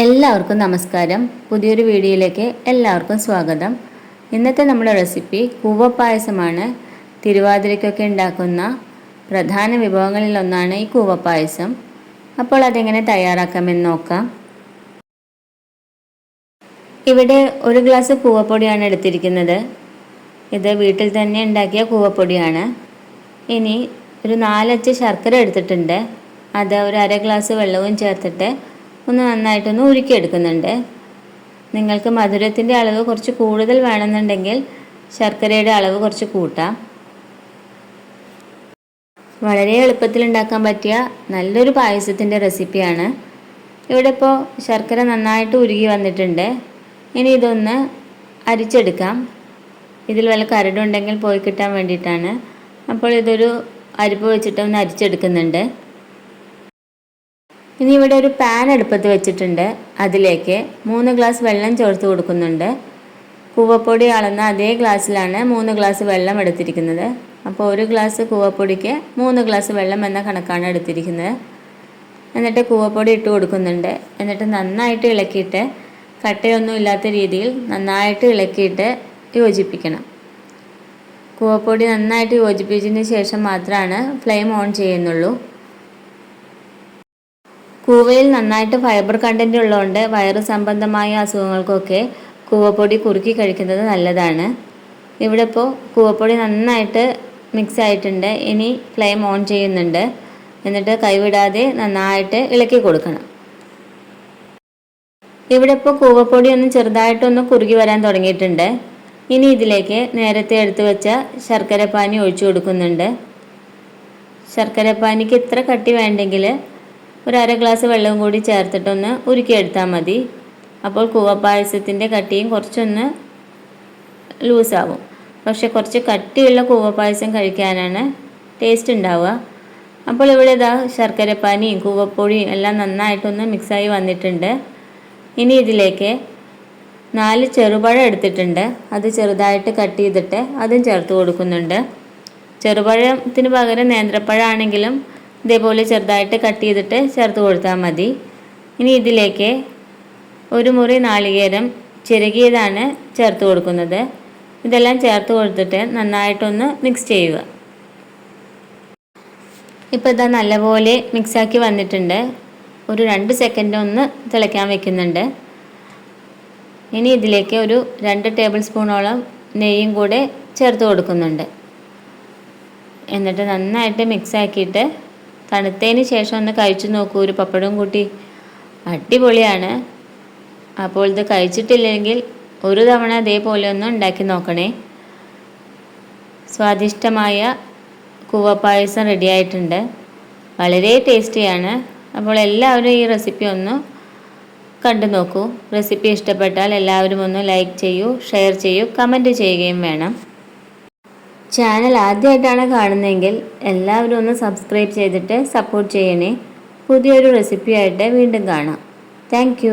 എല്ലാവർക്കും നമസ്കാരം. പുതിയൊരു വീഡിയോയിലേക്ക് എല്ലാവർക്കും സ്വാഗതം. ഇന്നത്തെ നമ്മുടെ റെസിപ്പി കൂവപ്പായസമാണ് തിരുവാതിരയ്ക്കൊക്കെ ഉണ്ടാക്കുന്ന പ്രധാന വിഭവങ്ങളിൽ ഒന്നാണ് ഈ കൂവപ്പായസം അപ്പോൾ അതെങ്ങനെ തയ്യാറാക്കാമെന്ന് നോക്കാം. ഇവിടെ ഒരു ഗ്ലാസ് കൂവപ്പൊടിയാണ് എടുത്തിരിക്കുന്നത്. ഇത് വീട്ടിൽ തന്നെ ഉണ്ടാക്കിയ കൂവപ്പൊടിയാണ്. ഇനി ഒരു നാലച്ച് ശർക്കര എടുത്തിട്ടുണ്ട്. അത് ഒരു അര ഗ്ലാസ് വെള്ളവും ചേർത്തിട്ട് ഒന്ന് നന്നായിട്ടൊന്ന് ഉരുക്കിയെടുക്കുന്നുണ്ട്. നിങ്ങൾക്ക് മധുരത്തിന്റെ അളവ് കുറച്ച് കൂടുതൽ വേണമെന്നുണ്ടെങ്കിൽ ശർക്കരയുടെ അളവ് കുറച്ച് കൂട്ടാം. വളരെ എളുപ്പത്തിൽ ഉണ്ടാക്കാൻ പറ്റിയ നല്ലൊരു പായസത്തിന്റെ റെസിപ്പിയാണ്. ഇവിടെ ഇപ്പോൾ ശർക്കര നന്നായിട്ട് ഉരുകി വന്നിട്ടുണ്ട്. ഇനി ഇതൊന്ന് അരിച്ചെടുക്കാം. ഇതിൽ വല്ല കരടുണ്ടെങ്കിൽ പോയി കിട്ടാൻ വേണ്ടിയിട്ടാണ്. അപ്പോൾ ഇതൊരു അരിപ്പ് വെച്ചിട്ട് ഒന്ന് അരിച്ചെടുക്കുന്നുണ്ട്. ഇനി ഇവിടെ ഒരു പാൻ അടുപ്പത്ത് വെച്ചിട്ടുണ്ട്. അതിലേക്ക് മൂന്ന് ഗ്ലാസ് വെള്ളം ചേർത്ത് കൊടുക്കുന്നുണ്ട്. കൂവപ്പൊടി അളന്ന അതേ ഗ്ലാസ്സിലാണ് മൂന്ന് ഗ്ലാസ് വെള്ളം എടുത്തിരിക്കുന്നത്. അപ്പോൾ ഒരു ഗ്ലാസ് കൂവപ്പൊടിക്ക് മൂന്ന് ഗ്ലാസ് വെള്ളം എന്ന കണക്കാണ് എടുത്തിരിക്കുന്നത്. എന്നിട്ട് കൂവപ്പൊടി ഇട്ട് കൊടുക്കുന്നുണ്ട്. എന്നിട്ട് നന്നായിട്ട് ഇളക്കിയിട്ട് കട്ടയൊന്നും ഇല്ലാത്ത രീതിയിൽ നന്നായിട്ട് ഇളക്കിയിട്ട് യോജിപ്പിക്കണം. കൂവപ്പൊടി നന്നായിട്ട് യോജിപ്പിച്ചതിന് ശേഷം മാത്രമാണ് ഫ്ലെയിം ഓൺ ചെയ്യുന്നുള്ളൂ. കൂവയിൽ നന്നായിട്ട് ഫൈബർ കണ്ടന്റ് ഉള്ളതുകൊണ്ട് വയറ് സംബന്ധമായ അസുഖങ്ങൾക്കൊക്കെ കൂവപ്പൊടി കുറുക്കി കഴിക്കുന്നത് നല്ലതാണ്. ഇവിടെ ഇപ്പോൾ കൂവപ്പൊടി നന്നായിട്ട് മിക്സ് ആയിട്ടുണ്ട്. ഇനി ഫ്ലെയിം ഓൺ ചെയ്യുന്നുണ്ട്. എന്നിട്ട് കൈവിടാതെ നന്നായിട്ട് ഇളക്കി കൊടുക്കണം. ഇവിടെ ഇപ്പോൾ കൂവപ്പൊടി ഒന്ന് ചെറുതായിട്ടൊന്ന് കുറുകി വരാൻ തുടങ്ങിയിട്ടുണ്ട്. ഇനി ഇതിലേക്ക് നേരത്തെ എടുത്തു വെച്ച ശർക്കരപ്പാനി ഒഴിച്ചു കൊടുക്കുന്നുണ്ട്. ശർക്കരപ്പാനിക്ക് ഇത്ര കട്ടി വേണ്ടെങ്കിൽ ഒരു അര ഗ്ലാസ് വെള്ളവും കൂടി ചേർത്തിട്ടൊന്ന് ഉരുക്കിയെടുത്താൽ മതി. അപ്പോൾ കൂവപ്പായസത്തിന്റെ കട്ടിയും കുറച്ചൊന്ന് ലൂസാവും. പക്ഷെ കുറച്ച് കട്ടിയുള്ള കൂവപ്പായസം കഴിക്കാനാണ് ടേസ്റ്റ് ഉണ്ടാവുക. അപ്പോൾ ഇവിടെ ഇതാ ശർക്കരപ്പാനിയും കൂവപ്പൊടിയും എല്ലാം നന്നായിട്ടൊന്ന് മിക്സായി വന്നിട്ടുണ്ട്. ഇനി ഇതിലേക്ക് നാല് ചെറുപഴം എടുത്തിട്ടുണ്ട്. അത് ചെറുതായിട്ട് കട്ട് ചെയ്തിട്ട് അതും ചേർത്ത് കൊടുക്കുന്നുണ്ട്. ചെറുപഴത്തിന് പകരം നേന്ത്രപ്പഴമാണെങ്കിലും ഇതേപോലെ ചെറുതായിട്ട് കട്ട് ചെയ്തിട്ട് ചേർത്ത് കൊടുത്താൽ മതി. ഇനി ഇതിലേക്ക് ഒരു മുറി നാളികേരം ചിരകിയതാണ് ചേർത്ത് കൊടുക്കുന്നത്. ഇതെല്ലാം ചേർത്ത് കൊടുത്തിട്ട് നന്നായിട്ടൊന്ന് മിക്സ് ചെയ്യുക. ഇപ്പോൾ ഇതാ നല്ലപോലെ മിക്സാക്കി വന്നിട്ടുണ്ട്. ഒരു രണ്ട് സെക്കൻഡ് ഒന്ന് തിളയ്ക്കാൻ വെക്കുന്നുണ്ട്. ഇനി ഇതിലേക്ക് ഒരു രണ്ട് ടേബിൾ സ്പൂണോളം നെയ്യും കൂടെ ചേർത്ത് കൊടുക്കുന്നുണ്ട്. എന്നിട്ട് നന്നായിട്ട് മിക്സ് ആക്കിയിട്ട് തണുത്തതിന് ശേഷം ഒന്ന് കഴിച്ചു നോക്കൂ. ഒരു പപ്പടവും കൂട്ടി. അടിപൊളിയാണ്. അപ്പോൾ ഇത് കഴിച്ചിട്ടില്ലെങ്കിൽ ഒരു തവണ അതേപോലെ ഒന്ന് ഉണ്ടാക്കി നോക്കണേ. സ്വാദിഷ്ടമായ കൂവപ്പായസം റെഡി ആയിട്ടുണ്ട്. വളരെ ടേസ്റ്റിയാണ് അപ്പോൾ എല്ലാവരും ഈ റെസിപ്പി ഒന്ന് കണ്ടു നോക്കൂ. റെസിപ്പി ഇഷ്ടപ്പെട്ടാൽ എല്ലാവരും ഒന്ന് ലൈക്ക് ചെയ്യൂ ഷെയർ ചെയ്യൂ കമന്റ് ചെയ്യുകയും വേണം. ചാനൽ ആദ്യമായിട്ടാണ് കാണുന്നതെങ്കിൽ എല്ലാവരും ഒന്ന് സബ്സ്ക്രൈബ് ചെയ്തിട്ട് സപ്പോർട്ട് ചെയ്യണേ. പുതിയൊരു റെസിപ്പിയായിട്ട് വീണ്ടും കാണാം. താങ്ക്